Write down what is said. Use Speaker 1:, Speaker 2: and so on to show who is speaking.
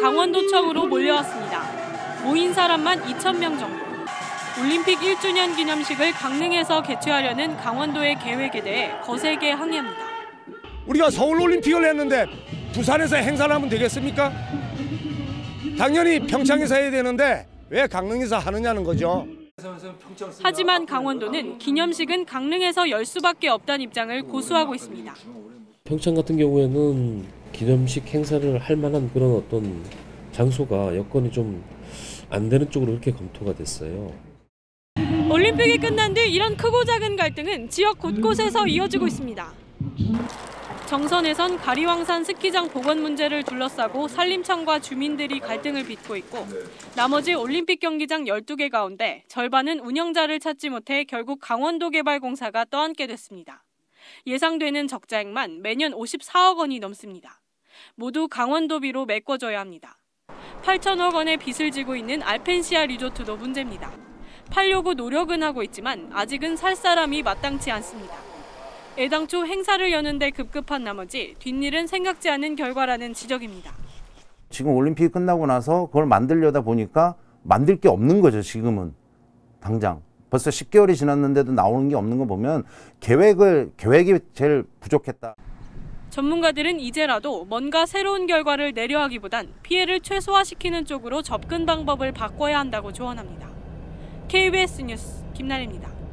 Speaker 1: 강원도청으로 몰려왔습니다. 모인 사람만 2천 명 정도. 올림픽 1주년 기념식을 강릉에서 개최하려는 강원도의 계획에 대해 거세게 항의합니다.
Speaker 2: 우리가 서울 올림픽을 했는데 부산에서 행사를 하면 되겠습니까? 당연히 평창에서 해야 되는데 왜 강릉에서 하느냐는 거죠.
Speaker 1: 하지만 강원도는 기념식은 강릉에서 열 수밖에 없다는 입장을 고수하고 있습니다.
Speaker 3: 평창 같은 경우에는 기념식 행사를 할 만한 그런 어떤 장소가 여건이 좀 안 되는 쪽으로 그렇게 검토가 됐어요.
Speaker 1: 올림픽이 끝난 뒤 이런 크고 작은 갈등은 지역 곳곳에서 이어지고 있습니다. 정선에선 가리왕산 스키장 복원 문제를 둘러싸고 산림청과 주민들이 갈등을 빚고 있고 나머지 올림픽 경기장 12개 가운데 절반은 운영자를 찾지 못해 결국 강원도개발공사가 떠안게 됐습니다. 예상되는 적자액만 매년 54억 원이 넘습니다. 모두 강원도비로 메꿔줘야 합니다. 8천억 원의 빚을 지고 있는 알펜시아 리조트도 문제입니다. 팔려고 노력은 하고 있지만 아직은 살 사람이 마땅치 않습니다. 애당초 행사를 여는데 급급한 나머지 뒷일은 생각지 않은 결과라는 지적입니다.
Speaker 4: 지금 올림픽이 끝나고 나서 그걸 만들려다 보니까 만들 게 없는 거죠, 지금은. 당장. 벌써 10개월이 지났는데도 나오는 게 없는 거 보면 계획을, 계획이 제일 부족했다.
Speaker 1: 전문가들은 이제라도 뭔가 새로운 결과를 내려하기보단 피해를 최소화시키는 쪽으로 접근 방법을 바꿔야 한다고 조언합니다. KBS 뉴스 김나래입니다.